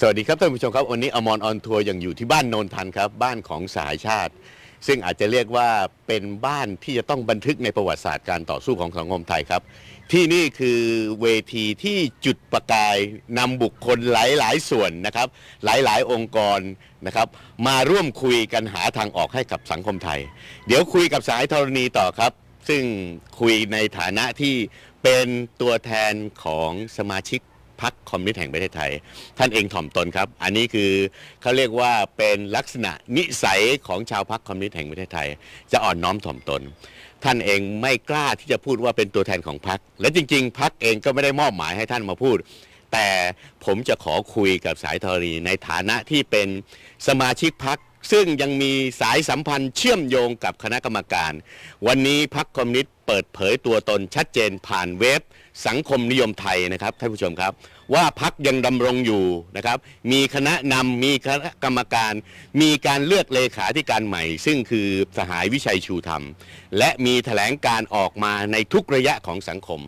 สวัสดีครับท่านผู้ชมครับวันนี้อมรออนทัวร์ยังอยู่ที่บ้านโนนทันครับ บ้านของสายชาติ ซึ่งอาจจะเรียกว่าเป็นบ้านที่จะต้องบันทึกในประวัติศาสตร์การต่อสู้ของสังคมไทยครับ ที่นี่คือเวทีที่จุดประกายนำบุคคลหลาย ๆ ส่วนนะครับ หลาย ๆ องค์กรนะครับ มาร่วมคุยกันหาทางออกให้กับสังคมไทย เดี๋ยวคุยกับสายธรณีต่อครับ ซึ่งคุยในฐานะที่เป็นตัวแทนของสมาชิก รรคคอมมิวนิสต์แห่งประเทศไทย ท่านเองถ่อมตนครับ อันนี้คือเขาเรียกว่าเป็นลักษณะนิสัยของชาวพรรคคอมมิวนิสต์แห่งประเทศไทย จะอ่อนน้อมถ่อมตน ท่านเองไม่กล้าที่จะพูดว่าเป็นตัวแทนของพรรคและจริง ๆ พรรคเองก็ไม่ได้มอบหมายให้ท่านมาพูด แต่ผมจะขอคุยกับสายธรณีในฐานะที่เป็นสมาชิกพรรคซึ่งยังมีสายสัมพันธ์เชื่อมโยงกับคณะกรรมการ วันนี้พรรคคอมมิวนิสต์เปิดเผยตัวตนชัดเจนผ่านเว็บสังคมนิยมไทยนะครับท่านผู้ชมครับ ว่าพักยังดำรงอยู่นะครับ มีคณะนำมีคณะกรรมการ มีการเลือกเลขาธิการใหม่ ซึ่งคือสหายวิชัยชูธรรม และมีแถลงการออกมาในทุกระยะของสังคม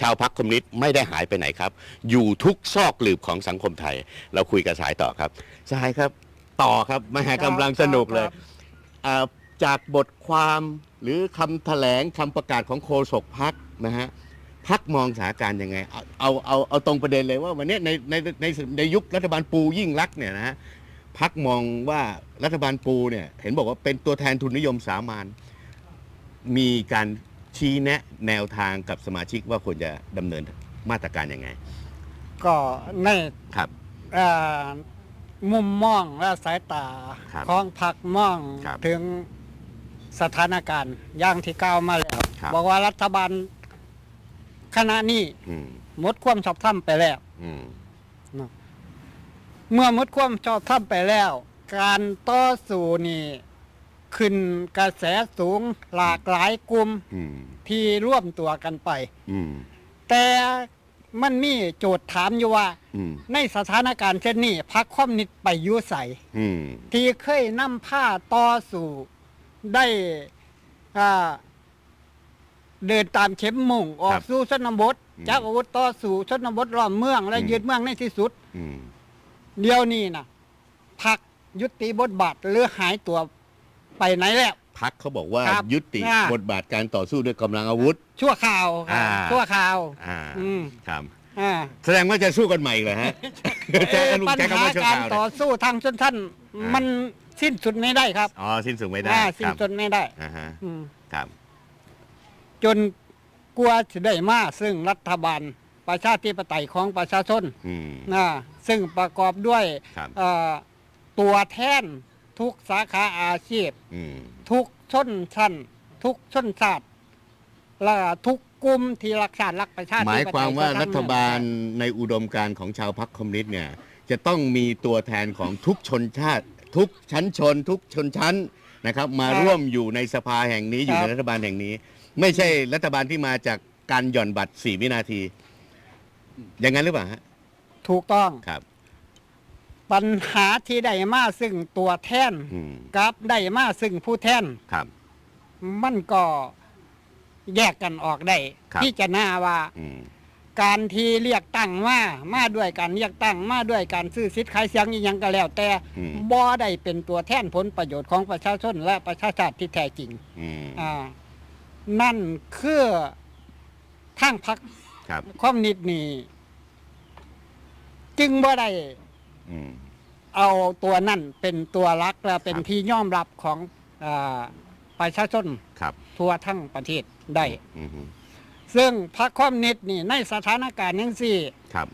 ชาวพักคอมมิวนิสต์ไม่ได้หายไปไหนครับ อยู่ทุกซอกหลืบของสังคมไทย เราคุยกับสายต่อครับสายครับต่อครับมหากำลังสนุกเลยครับอ่าจากบทความหรือคำแถลงคำประกาศของโฆษกพักนะฮะ พักมองสถานการณ์ยังไง เอาเอาเอาเอาตรงประเด็นเลยว่าวันเนี้ยในในในในยุครัฐบาลปูยิ่งรักษณ์เนี่ยนะฮะพักมองว่ารัฐบาลปูเนี่ยเห็นบอกว่าเป็นตัวแทนทุนนิยมสามัญมีการชี้แนะแนวทางกับสมาชิกว่าควรจะดำเนินมาตรการยังไง ก็ในครับเอ่อมุมมองและสายตาครับของพักมองครับถึงสถานการณ์อย่างที่กล่าวมาแล้วครับบอกว่ารัฐบาล ขณะนี้อืมหมดความชอบธรรมไปแล้วอืมเมื่อหมดความชอบธรรมไปแล้ว การต่อสู้นี่ขึ้นกระแสสูงหลากหลายกลุ่มอืมที่ร่วมตัวกันไป อืมแต่มันมีโจทย์ถามอยู่ว่า อืมในสถานการณ์เช่นนี้พรรคคอมมิวนิสต์ไปอยุใส อืมที่เคยนำผ้าต่อสู่ได้อ่า เดินตามเข็มมุ่งออกสู่ชนบทจับอาวุธต่อสู่ชนบทล้อมเมืองและยึดเมืองในที่สุดอืมเดี๋ยวนี้นะพักยุติบทบาทหรือหายตัวไปไหนแล้วพักเขาบอกว่าครับยุติอ่าบทบาทการต่อสู้ด้วยกำลังอาวุธ ชั่วข่าวครับอ่าชั่วข่าวอ่าอืมครับอ่าแสดงว่าจะสู้กันใหม่เหรอฮะใช้เอ่อลุงปัญใช้คำหาว่าชั่วการคราวต่อเนี่ยสู้ทางชนชั้นอ่ามัมันสิ้นสุดไม่ได้ครับอ๋อสิ้นสุดไม่ได้อ่าคสิ้นรับสุดไม่ได้อ่าฮะอืมครับ จนกลัวจะได้มาซึ่งรัฐบาลประชาธิปไตยของประชาชนอืม นะซึ่งประกอบด้วยครับ เอ่อตัวแทนทุกสาขาอาชีพ อืม ทุกชนชั้น ทุกชนชาติและทุกกลุ่มที่รักชาติรักประชาหธิมายปไตยความว่าก็ทั้งรัฐบาลในอุดมการณ์ของชาวพรรคคอมมิวนิสต์เนี่ย จะต้องมีตัวแทนของทุกชนชาติ ทุกชั้นชน ทุกชนชั้นนะครับ มาร่วมอยู่ในสภาแห่งนี้อยู่ในรัฐบาลแห่งนี้ ไม่ใช่รัฐบาลที่มาจากการหย่อนบัตรสี่วินาที อย่างนั้นหรือเปล่าฮะถูกต้องครับ ปัญหาที่ได้มาซึ่งตัวแทนอืมกับได้มาซึ่งผู้แทนครับ มันก็แยกกันออกได้ครับ ที่จะน่าว่า อืม การที่เรียกตั้งมามาด้วยการเรียกตั้งมาด้วยการซื้อสิทธิ์ขายเสียงอีหยังก็แล้ว แต่อืม บ่ได้เป็นตัวแทนผลประโยชน์ของประชาชนและประชาชาติที่แท้จริง อืม อ่า นั่นคือทางพรรคครับคอมมิวนิสต์นี่จึงบ่ได้อืม เอาตัวนั่นเป็นตัวรักและเป็นครับ ที่ยอมรับของอาประชาชนครับทั่วทั้งประเทศได้ อืมฮึซึ่งพรรคคอมมิวนิสต์นี่ในสถานการณ์ยังสี่ครับ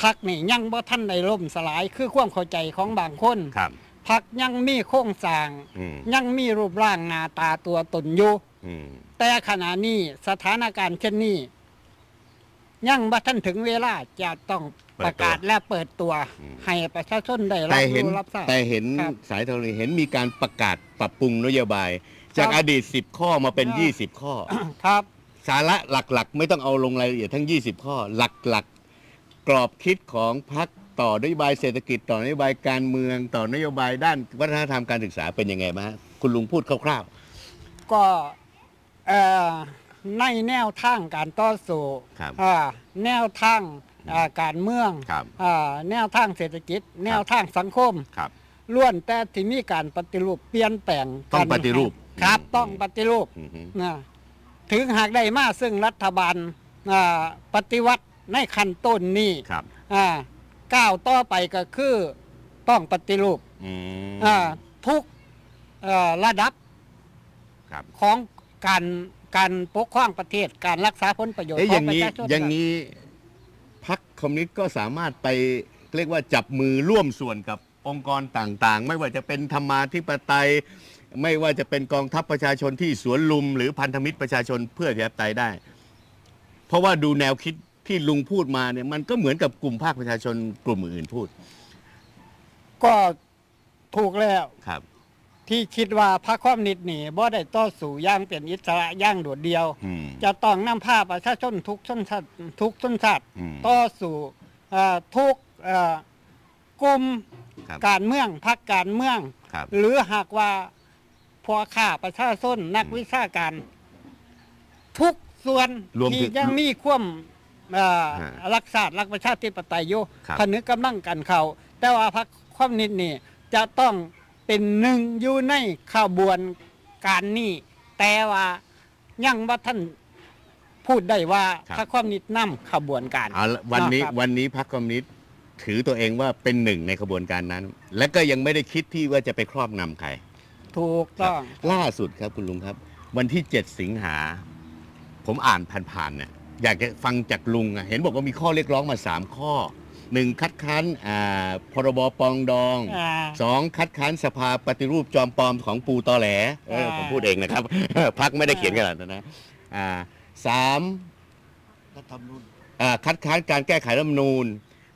พรรคนี่ยังบ่ท่านได้ล่มสลายคือความเข้าใจของบางคนครับ พรรคยังมีโครงสร้าง อืมยังมีรูปร่างหน้าตาตัวตนอยู่อืม แต่ขณะนี้สถานการณ์เช่นนี้ยังบ่ท่านถึงเวลาจะต้องประกาศและเปิดตัว ให้ประชาชนได้รัแต่บเห็นรู้รับทราบแต่เห็นครับสายโทรณีเห็นมีการประกาศปรับปรุงนโยบาย จากครับอดีต 10 ข้อมาเป็นอ่า20 ข้อครับ สาระหลักๆ ไม่ต้องเอาลงรายละเอียดทั้ง 20 ข้อ หลักๆ กรอบคิดของพรรคต่อนโยบายเศรษฐกิจต่อนโยบายการเมืองต่อนโยบายด้านวัฒนธรรมการศึกษาเป็นยังไงบ้างฮะคุณลุงพูดคร่าวก็เอ่อ ในแนวทางการต่อสู้ครับอ่าแนวทางอ่าการเมืองครับอ่าแนวทางเศรษฐกิจ แนวทางสังคมครับล้วนแต่ที่มีการปฏิรูปเปลี่ยนแปลงต้องกันปฏิรูปครับอืมต้องปฏิรูปอือฮึนะถึงหากได้มาซึ่งรัฐบาลอ่าปฏิวัติในขั้นต้นนี้ครับอ่าก้าวต่อไปก็คือต้องปฏิรูปอืมอ่าทุกเอ่อระดับครับของ การการปกครองประเทศการรักษาผลประโยชน์เอ๊ะขออย่างงประนี้ชาชนอย่างนี้พักคอมมิวนิสต์ก็สามารถไปเรียกว่าจับมือร่วมส่วนกับองค์กรต่างๆ ไม่ว่าจะเป็นธรรมาธิปไตย ไม่ว่าจะเป็นกองทัพประชาชนที่สวนลุม หรือพันธมิตรประชาชนเพื่อประชาธิปไตยได้ เพราะว่าดูแนวคิดที่ลุงพูดมาเนี่ยมันก็เหมือนกับกลุ่มภาคประชาชนกลุ่มอื่นพูดก็ถูกแล้วครับ ที่คิดว่าพรรคความนิดนี่บ่ได้ต่อสู้อย่างเป็นอิสระอย่างโดดเดียว อืม จะต้องนำพาประชาชนทุกชนชาติทุกชนชาติอืมต่อสู่เอ่อทุกเอ่อกลุ่มครับการเมืองพรรคการเมือง ครับ หรือหากว่าพอข้าประชาชนนักวิชาการ ทุกส่วนรวมถึงที่ยังมีความเอ่อฮะรักษารักประชาธิปไตยอยู่ครับ ผนึกกำลังกันเขาแต่ว่าพรรคความนิดนี่จะต้อง เป็นหนึ่งอยู่ในขบวนการนี้แต่ว่ายังว่าท่านพูดได้ว่าครับพรรคความนิดนำขบวนการเอาละวันนี้เนาะครับวันนี้พรรคคอมมิวนิสต์ถือตัวเองว่าเป็นหนึ่งในขบวนการนั้น และก็ยังไม่ได้คิดที่ว่าจะไปครอบนำใคร ถูกต้องล่าสุดครับคุณลุงครับ วันที่ 7 สิงหา ผมอ่านผ่านๆเนี่ยอยากจะฟังจากลุงอะเห็นบอกว่ามีข้อเรียกร้องมา 3 ข้อ หนึ่งคัดค้านอ่าพรบปองดองอ่าสองคัดค้านสภาปฏิรูปจอมปลอมของปูตอแหลเอออ่าผมพูดเองนะครับพักไม่ได้เขียนขนาดนั้นนะอ่าสามอ่าคัดค้านการแก้ไขรัฐธรรมนูญ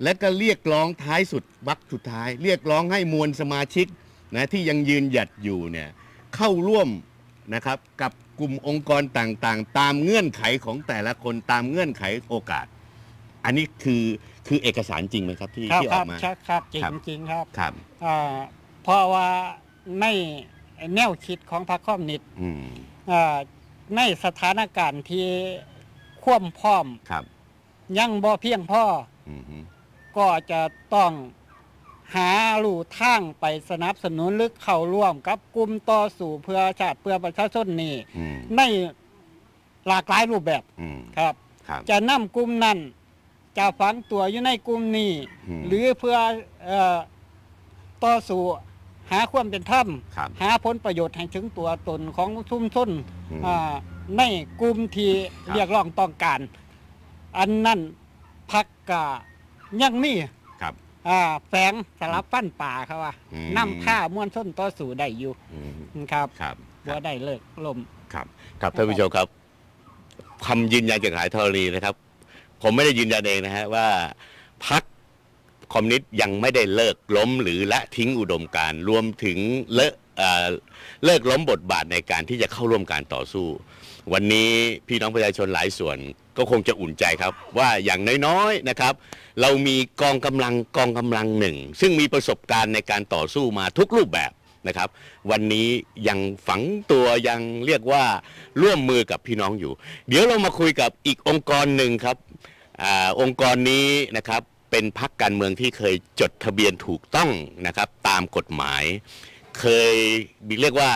และก็เรียกร้องท้ายสุดวรรคสุดท้าย เรียกร้องให้มวลสมาชิกนะที่ยังยืนหยัดอยู่เนี่ยเข้าร่วมนะครับกับกลุ่มองค์กรต่างๆ ตามเงื่อนไขของแต่ละคนตามเงื่อนไขโอกาส อันนี้คือ คือเอกสารจริงไหมครับที่ครับที่อคอรับกมาใช่ครับจริงครับ จริงครับครับ อ่าเพราะว่าในแนวคิดของพรรคคอมมิวนิสต์อืมอ่าในสถานการณ์ที่คว่ำพร้อมครับยังบ่เพียงพอ อืมฮึก็จะต้องหาลู่ทางไปสนับสนุนหรือเข้าร่วมกับกลุ่มต่อสู่เพื่อชาติเพื่อประชาชนนี่อืมในหลากหลายรูปแบบอืมครับ ครับ จะนำกลุ่มนั้น จะฝังตัวอยู่ในกลุ่มนี้ อืม หรือเพื่อเอ่อต่อสู้หาความเป็นธรรม ครับ หาผลประโยชน์ให้ถึงตัวตนของชุมชนอืมอ่าในกลุ่มที่ครับ เรียกร้องต้องการ อันนั้นพักกะยังมีครับ อ่าแฝงสลับฟันป่าเขาว่าอืม นำผ้ามวลชนต่อสู้ได้อยู่อืมครับครับบ่ได้เลิกลม ครับครับท่านผู้ชมครับคำยืนยันจากหายธรณีนะครับ ผมไม่ได้ยืนยันเองนะฮะว่าพักคอมมิวนิสต์ยังไม่ได้เลิกล้มหรือละทิ้งอุดมการณ์รวมถึงเลิกเอ่อเลิกล้มบทบาทในการที่จะเข้าร่วมการต่อสู้ วันนี้พี่น้องประชาชนหลายส่วนก็คงจะอุ่นใจครับ ว่าอย่างน้อยๆนะครับ เรามีกองกำลังกองกำลังหนึ่ง ซึ่งมีประสบการณ์ในการต่อสู้มาทุกรูปแบบ นะครับ วันนี้ยังฝังตัวยังเรียกว่าร่วมมือกับพี่น้องอยู่ เดี๋ยวเรามาคุยกับอีกองค์กรหนึ่งครับอองค์กรนี้นะครับเป็นพักการเมืองที่เคยจดทะเบียนถูกต้องนะครับตามกฎหมาย เคยเรียกว่า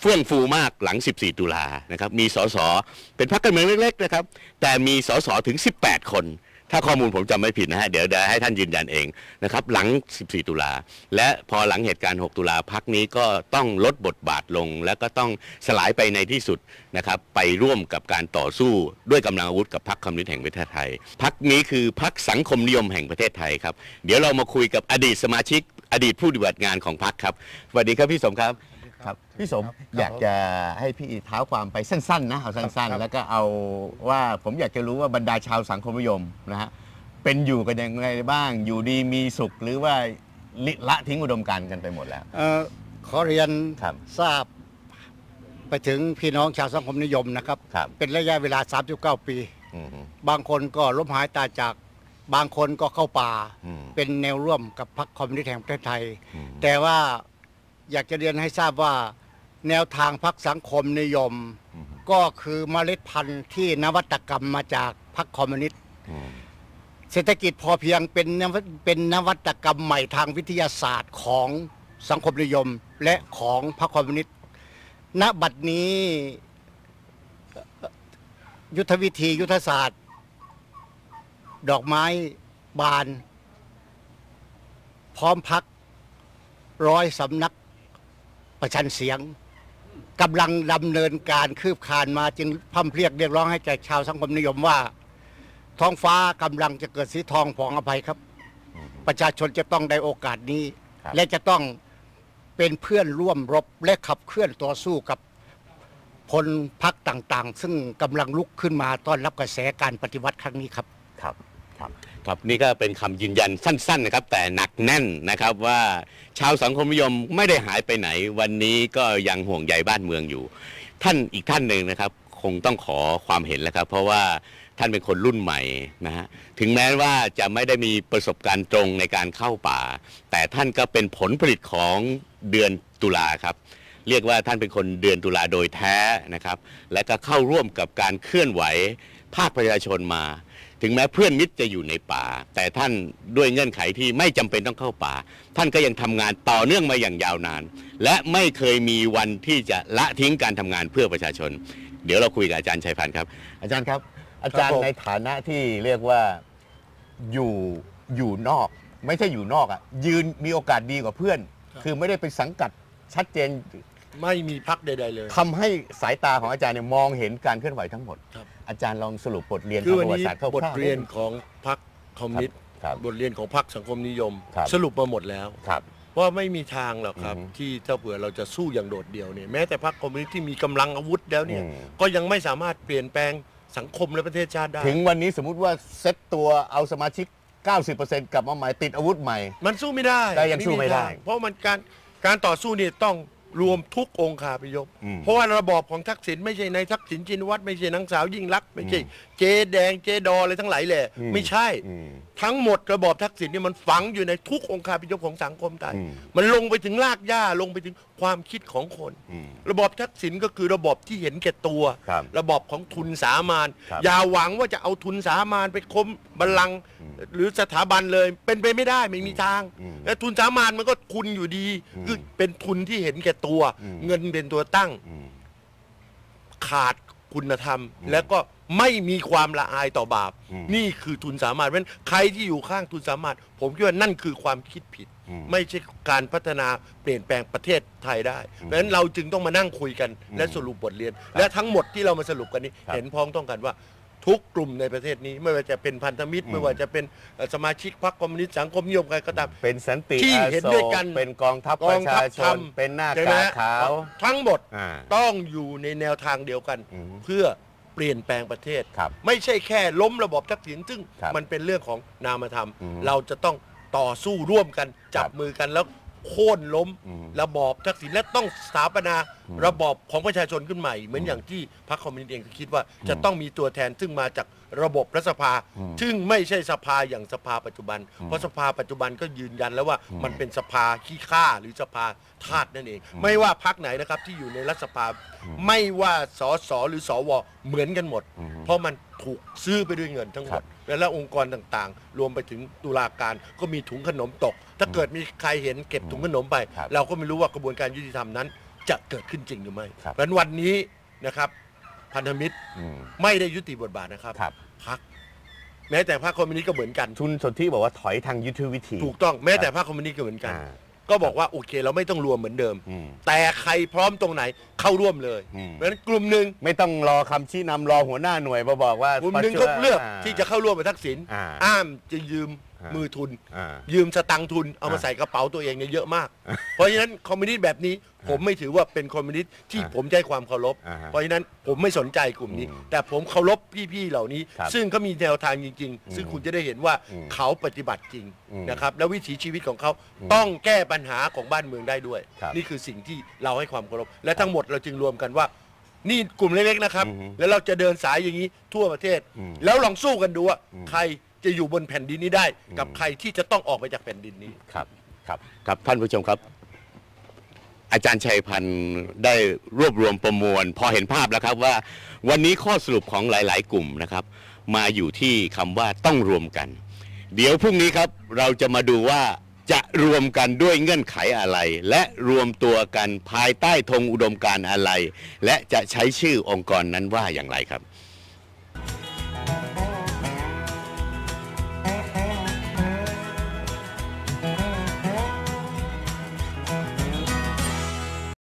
เฟื่องฟูมากหลัง 14 ตุลานะครับ มีสสเป็นพรรคการเมืองเล็กๆนะครับ แต่มีสสถึง 18 คน ถ้าข้อมูลผมจำไม่ผิดนะฮะเดี๋ยวเดี๋ยวให้ท่านยืนยันเองนะครับหลัง 14 ตุลาและพอหลังเหตุการณ์ 6 ตุลาพักนี้ก็ต้องลดบทบาทลง แล้วก็ต้องสลายไปในที่สุดนะครับไปร่วมกับการต่อสู้ด้วยกำลังอาวุธกับพรรคคอมมิวนิสต์แห่งประเทศไทยพักนี้คือพักสังคมนิยมแห่งประเทศไทยครับเดี๋ยวเรามาคุยกับอดีตสมาชิกอดีตผู้ปฏิบัติงานของพักครับสวัสดีครับพี่สมครับ ครับพี่สมครับอยากจะให้พี่เท้าความไปสั้น ๆ นะเอาสั้นครับๆแล้วก็เอาว่าผมอยากจะรู้ว่าบรรดาชาวสังคมนิยมนะฮะเป็นอยู่กันยังไงบ้าง อยู่ดีมีสุขหรือว่าลิละทิ้งอุดมการณ์กันไปหมดแล้วเอ่อขอเรียนครับทราบไปถึงพี่น้องชาวสังคมนิยมนะครับครับเป็นระยะเวลา 39 ปีอืมฮึบางคนก็ล้มหายตายจาก บางคนก็เข้าป่าอืมเป็นแนวร่วมกับพรรคคอมมิวนิสต์แห่งประเทศไทยอืมแต่ว่า อยากจะเรียนให้ทราบว่า แนวทางพรรคสังคมนิยมอืมก็คือเมล็ดพันธุ์ที่นวัตกรรมมาจากพรรคคอมมิวนิสต์อืมเศรษฐกิจพอเพียงเป็นนวัตเป็นนวัตกรรมใหม่ทางวิทยาศาสตร์ของสังคมนิยมและของพรรคคอมมิวนิสต์ณบัดนี้เอ่อยุทธวิธียุทธศาสตร์ ดอกไม้บาน พร้อมพักร้อยสำนัก ประชันเสียงกำลังดำเนินการคืบคลานมาจึงพร่ำเพรียกเรียกร้องให้แก่ชาวสังคมนิยมว่า ท้องฟ้ากำลังจะเกิดสีทองผ่องอภัยครับ ประชาชนจะต้องได้โอกาสนี้ครับและจะต้องเป็นเพื่อนร่วมรบและขับเคลื่อนต่อสู้กับพลพักต่างๆ ซึ่งกำลังลุกขึ้นมาต้อนรับกระแสการปฏิวัติครั้งนี้ครับครับครับ ครับนี่ก็เป็นคำยืนยันสั้นๆนะครับ แต่หนักแน่นนะครับว่าชาวสังคมนิยมไม่ได้หายไปไหน วันนี้ก็ยังห่วงใยบ้านเมืองอยู่ ท่านอีกท่านหนึ่งนะครับคงต้องขอความเห็นแล้วครับ เพราะว่าท่านเป็นคนรุ่นใหม่นะฮะถึงแม้ว่าจะไม่ได้มีประสบการณ์ตรงในการเข้าป่า แต่ท่านก็เป็นผลผลิตของเดือนตุลาครับ เรียกว่าท่านเป็นคนเดือนตุลาโดยแท้นะครับ และก็เข้าร่วมกับการเคลื่อนไหวภาคประชาชนมา ถึงแม้เพื่อนมิตรจะอยู่ในป่า แต่ท่านด้วยเงื่อนไขที่ไม่จำเป็นต้องเข้าป่า ท่านก็ยังทำงานต่อเนื่องมาอย่างยาวนาน และไม่เคยมีวันที่จะละทิ้งการทำงานเพื่อประชาชน เดี๋ยวเราคุยกับอาจารย์ชัยพันธ์ครับ อาจารย์ครับ อาจารครัย์บผมในฐานะที่เรียกว่าอยู่อยู่นอก ไม่ใช่อยู่นอกอะยืนมีโอกาสดีกว่าเพื่อน คือไม่ได้ไปสังกัดชัดเจนไม่มีพักใด ๆ เลยทำให้สายตาของอาจารย์เนี่ยมองเห็นการเคลื่อนไหวทั้งหมดครับอาจารย์ลองสรุปบทเรียนคือทางวันประวัตินี้ศาสตร์คร่าวๆบทเรียนได้ไหมของพักคอมมิวนิสต์ครับบทเรียนของพักสังคมนิยมครับสรุปมาหมดแล้วครับว่าไม่มีทางหรอกครับอือฮึที่ถ้าเผื่อเราจะสู้อย่างโดดเดี่ยวเนี่ยแม้แต่พรรคคอมมิวนิสต์ที่มีกำลังอาวุธแล้วเนี่ยอืมก็ยังไม่สามารถเปลี่ยนแปลงสังคมและประเทศชาติได้ ถึงวันนี้สมมุติว่าเซตตัวเอาสมาชิก 90%กลับมาใหม่ติดอาวุธใหม่ มันสู้ไม่ได้ก็ยังสู้ไม่ได้ทางเพราะมันการการต่อสู้เนี่ยต้อง รวมทุกองค์คาพยพอืมเพราะว่าระบอบของทักษิณไม่ใช่ในายทักษิณชินวัตรไม่ใช่นางสาวยิ่งลักษณ์ไม่ใช่อืม เจแดงเจดออะไรทั้งหลายแหละอืมไม่ใช่อืมทั้งหมดระบอบทักษิณเนี่ยมันฝังอยู่ในทุกองค์คาพยพของสังคมไทยอืมมันลงไปถึงรากหญ้าลงไปถึงความคิดของคนอืมระบอบทักษิณก็คือระบอบที่เห็นแก่ตัวครับระบอบของทุนสามานครับอย่าหวังว่าจะเอาทุนสามานไปคมบัลลังก์อืมหรือสถาบันเลยเป็นไปไม่ได้ไม่มีทางอืมและทุนสามานมันก็ทุนอยู่ดีอืมคือเป็นทุนที่เห็นแก่ตัวอืมเงินเป็นตัวตั้งอืมขาดคุณธรรมอืมแล้วก็ ไม่มีความละอายต่อบาป อืมนี่คือทุนสามารถเพราะฉะนั้นใครที่อยู่ข้างทุนสามารถ ผมคิดว่านั่นคือความคิดผิด อืมไม่ใช่การพัฒนาเปลี่ยนแปลงประเทศไทยได้ เพราะฉะนั้นเราจึงต้องมานั่งคุยกันอืมและสรุปบทเรียน และทั้งหมดที่เรามาสรุปกันนี้ ครับเห็นพ้องต้องกันว่า ทุกกลุ่มในประเทศนี้ ไม่ว่าจะเป็นพันธมิตร อืม ไม่ว่าจะเป็นเอ่อสมาชิกพรรคคอมมิวนิสต์สังคมนิยมใครก็ตาม เป็นสันติที่อาเห็นโศด้วยกกันเป็นกองทัพกปอระงทัชาพชธรรนมเป็นหน้าใช่ไหมกากฮะขาว ทั้งหมดอ่าต้องอยู่ในแนวทางเดียวกัน อืม เพื่อเปลี่ยนแปลงประเทศ ครับไม่ใช่แค่ล้มระบอบทักษิณซึ่งครับมันเป็นเรื่องของนามธรรม อืมเราจะต้องต่อสู้ร่วมกัน จับครับมือกันแล้ว โค่นล้มอืมระบอบทักษิณและต้องสถาปนาอืมระบอบของประชาชนขึ้นใหม่ เหมือนอย่างที่พรรคคอมมิวนิสต์เองก็คิดว่าจะต้องมีตัวแทนซึ่งมาจากระบบรัฐสภาอืมซึ่งไม่ใช่สภาอย่างสภาปัจจุบันอืมเพราะสภาปัจจุบันก็ยืนยันแล้วว่าอืมมันเป็นสภาขี้ข้าหรือสภาทาสนั่นเอง ไม่ว่าพรรคไหนนะครับที่อยู่ในรัฐสภา ไม่ว่าสสหรือสวเหมือนกันหมดอืมเพราะมัน ถูกซื้อไปด้วยเงินทั้งหมครัดบและองค์กรต่างๆ รวมไปถึงตุลาการก็มีถุงขนมตก ถ้าเกิดมีใครเห็นเก็บถุงขนมไปครับเราก็ไม่รู้ว่ากระบวนการยุติธรรมนั้น จะเกิดขึ้นจริงหรือไม่ครับเพราะฉะนั้นวันนี้นะครับ พันธมิตรอืมไม่ได้ยุติบทบาทนะครับครับพักแม้แต่พรรคคอมมิวนิสต์ก็เหมือนกันทุนสนที่บอกว่าถอยทางยุทธวิธี ถูกต้องแม้แต่พรรคคอมมิวนิสต์ก็เหมือนกันอ่า ก็บอกว่าโอเคเราไม่ต้องรวมเหมือนเดิม อืม แต่ใครพร้อมตรงไหนเข้าร่วมเลย อืม เพราะฉะนั้นกลุ่มหนึ่งไม่ต้องรอคำชี้นำรอหัวหน้าหน่วยมาบอกว่ากลุ่มหนึ่งเขาเลือกา ที่จะเข้าร่วมกับทักษิณอ่าอ้ามจะยืมอ่ามืมือทุน อ่ายืมสตังค์ทุนเอามาอ่า ใส่กระเป๋าตัวเองเนี่ยเยอะมาก เพราะฉะนั้นคอมมิวนิสต์แบบนี้ ผมไม่ถือว่าเป็นคอมมิวนิสต์ที่อ่าผมใจความเคารพ อ่าฮะเพราะฉะนั้นผมไม่สนใจกลุ่มนี้ อืมแต่ผมเคารพพี่ๆเหล่านี้ ครับซึ่งเขามีแนวทางจริงอืมๆซึ่งคุณจะได้เห็นว่าอืมเขาปฏิบัติจริงอืมนะครับแล้ววิถีชีวิตของเขาอืมต้องแก้ปัญหาของบ้านเมืองได้ด้วย ครับนี่คือสิ่งที่เราให้ความเคารพและทั้งหมดเราจึงรวมกันว่า นี่กลุ่มเล็กๆนะครับ อือฮึแล้วเราจะเดินสายอย่างนี้ทั่วประเทศ อืม แล้วลองสู้กันดูว่าอืมใครจะอยู่บนแผ่นดินนี้ได้ กับอืมใครที่จะต้องออกไปจากแผ่นดินนี้ ครับครับครับท่านผู้ชมครับ อาจารย์ชัยพันธ์ได้รวบรวมประมวล พอเห็นภาพแล้วครับว่าวันนี้ข้อสรุปของหลาย ๆ กลุ่มนะครับ มาอยู่ที่คำว่าต้องรวมกัน เดี๋ยวพรุ่งนี้ครับเราจะมาดูว่าจะรวมกันด้วยเงื่อนไขอะไร และรวมตัวกันภายใต้ธงอุดมการอะไร และจะใช้ชื่อองค์กรนั้นว่าอย่างไรครับ